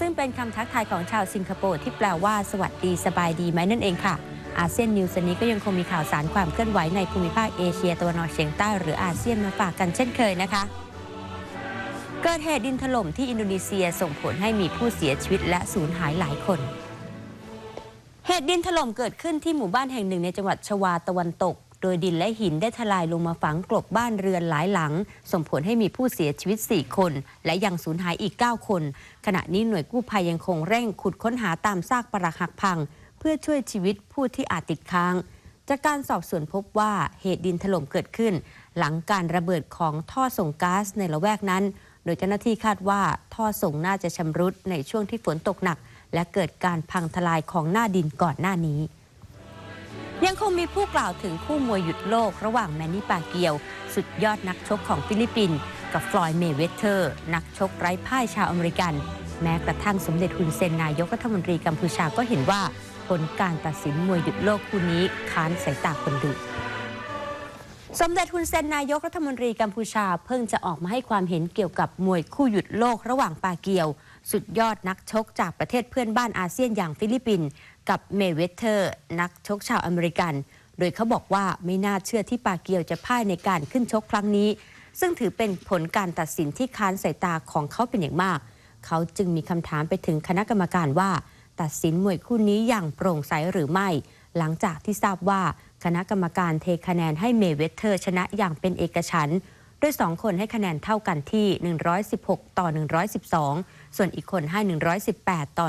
ซึ่งเป็นคำทักทายของชาวสิงคโปร์ที่แปลว่าสวัสดีสบายดีไหมนั่นเองค่ะ อาเซียนนิวส์นี้ก็ยังคงมีข่าวสารความเคลื่อนไหวในภูมิภาคเอเชียตะวันออกเฉียงใต้หรืออาเซียนมาฝากกันเช่นเคยนะคะ เกิดเหตุดินถล่มที่อินโดนีเซียส่งผลให้มีผู้เสียชีวิตและสูญหายหลายคนเหตุดินถล่มเกิดขึ้นที่หมู่บ้านแห่งหนึ่งในจังหวัดชวาตะวันตก โดยดินและหินได้ทลายลงมาฝังกลบบ้านเรือนหลายหลัง ส่งผลให้มีผู้เสียชีวิต 4 คน และยังสูญหายอีก 9 คน ขณะนี้หน่วยกู้ภัยยังคงเร่งขุดค้นหาตามซากปรักหักพัง เพื่อช่วยชีวิตผู้ที่อาจติดค้างจากการสอบสวนพบว่าเหตุดินถล่มเกิดขึ้น หลังการระเบิดของท่อส่งก๊าซในละแวกนั้น โดยเจ้าหน้าที่คาดว่าท่อส่งน่าจะชำรุดในช่วงที่ฝนตกหนัก และเกิดการพังทลายของหน้าดินก่อนหน้านี้ ยังคงมีผู้กล่าวถึงคู่มวยหยุดโลก ระหว่างแมนนี่ปาเกียว สุดยอดนักชกของฟิลิปปินส์กับฟลอยด์เมเวเทอร์ นักชกไร้พ่ายชาวอเมริกัน แม้กระทั่งสมเด็จฮุนเซนนายกรัฐมนตรีกัมพูชาก็เห็นว่า ผลการตัดสินมวยหยุดโลกคู่นี้ค้านสายตาคนดูสมเด็จฮุนเซนนายกรัฐมนตรีกัมพูชาเพิ่งจะออกมาให้ความเห็นเกี่ยวกับมวยคู่หยุดโลกระหว่างปาเกียว สุดยอดนักชกจากประเทศเพื่อนบ้านอาเซียนอย่างฟิลิปปินส์กับเมเวเทอร์ นักชกชาวอเมริกัน โดยเขาบอกว่าไม่น่าเชื่อที่ปาเกียวจะพ่ายในการขึ้นชกครั้งนี้ ซึ่งถือเป็นผลการตัดสินที่ค้านสายตาของเขาเป็นอย่างมาก เขาจึงมีคำถามไปถึงคณะกรรมการว่า ตัดสินมวยคู่นี้อย่างโปร่งใสหรือไม่ หลังจากที่ทราบว่าคณะกรรมการเทคะแนนให้เมเวเทอร์ ชนะอย่างเป็นเอกฉันท์ โดยสองคนให้คะแนนเท่ากันที่ 116 ต่อ 112 ส่วนอีกคนให้ 118 ต่อ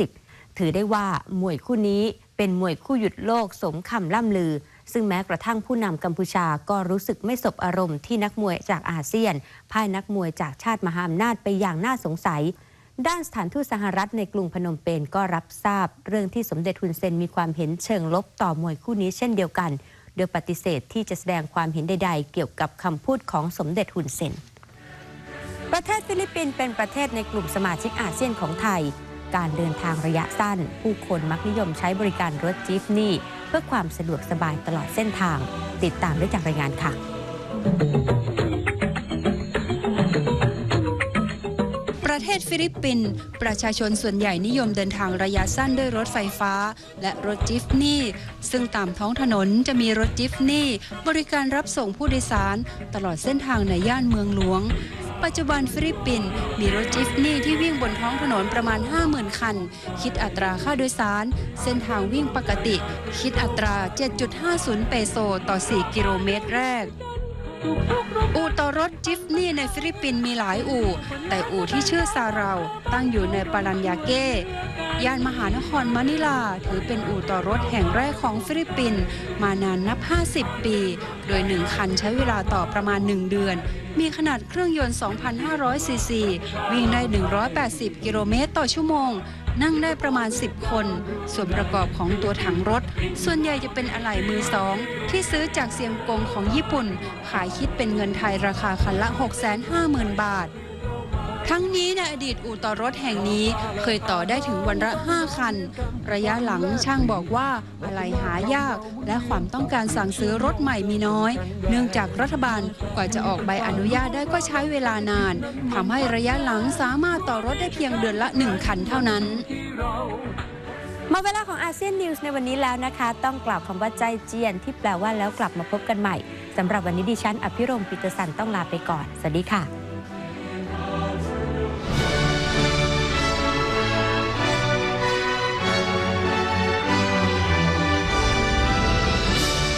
110 ถือได้ว่ามวยคู่นี้เป็นมวยคู่หยุดโลกสมคำล่ำลือ ซึ่งแม้กระทั่งผู้นำกัมพูชาก็รู้สึกไม่สบอารมณ์ที่นักมวยจากอาเซียนพ่ายนักมวยจากชาติมหาอำนาจไปอย่างน่าสงสัยด้านสถานทูตสหรัฐในกรุงพนมเปญก็รับทราบ เรื่องที่สมเด็จฮุนเซนมีความเห็นเชิงลบต่อมวยคู่นี้เช่นเดียวกัน โดยปฏิเสธที่จะแสดงความเห็นใด ๆ เกี่ยวกับคำพูดของสมเด็จฮุนเซน ประเทศฟิลิปปินส์เป็นประเทศในกลุ่มสมาชิกอาเซียนของไทย การเดินทางระยะสั้น ผู้คนมักนิยมใช้บริการรถจีฟนี่ เพื่อความสะดวกสบายตลอดเส้นทาง ติดตามได้จากรายงานค่ะ ทศฟิลิปปินส์ประชาชนส่วนใหญ่นิยมเดินทางระยะสั้นด้วยรถไฟฟ้า และรถจิฟนี่ ซึ่งตามท้องถนนจะมีรถจิฟนี่ บริการรับส่งผู้โดยสาร ตลอดเส้นทางในย่านเมืองหลวง ปัจจุบันฟิลิปปินส์มีรถจิฟนี่ที่วิ่งบนท้องถนนประมาณ 50,000 คัน คิดอัตราค่าโดยสาร เส้นทางวิ่งปกติ คิดอัตรา 7.50 เปโซต่อ 4 กิโลเมตรแรก อู่ต่อรถจิฟนี่ในฟิลิปปินส์มีหลายอู่ แต่อู่ที่ชื่อซาเราตั้งอยู่ในปารัญญาเก้ย่านมหานครมะนิลา ถือเป็นอู่ต่อรถแห่งแรกของฟิลิปปินส์มานานนับ 50 ปี โดย 1 คันใช้เวลาต่อประมาณ 1 เดือน มีขนาดเครื่องยนต์ 2,500 ซีซี วิ่งได้ 180 กิโลเมตรต่อชั่วโมง นั่งได้ประมาณ 10 คน ส่วนประกอบของตัวถังรถ ส่วนใหญ่จะเป็นอะไหล่มือสอง ที่ซื้อจากเซียงกงของญี่ปุ่น ขายคิดเป็นเงินไทยราคาคันละ 650,000 บาท ทั้งนี้ในอดีตอู่ต่อรถแห่งนี้เคยต่อได้ถึงวันละ5คัน ระยะหลังช่างบอกว่าอะไรหายาก และความต้องการสั่งซื้อรถใหม่มีน้อย เนื่องจากรัฐบาลกว่าจะออกใบอนุญาตได้ก็ใช้เวลานานทำให้ระยะหลังสามารถต่อรถได้เพียงเดือนละ 1 คันเท่านั้นมาเวลาของอาเซียนนิวส์ในวันนี้แล้วนะคะ ต้องกล่าวคำว่าใจเจียน ที่แปลว่าแล้วกลับมาพบกันใหม่สำหรับวันนี้ดิฉัน อภิรมย์ปิตรสันต้องลาไปก่อน สวัสดีค่ะ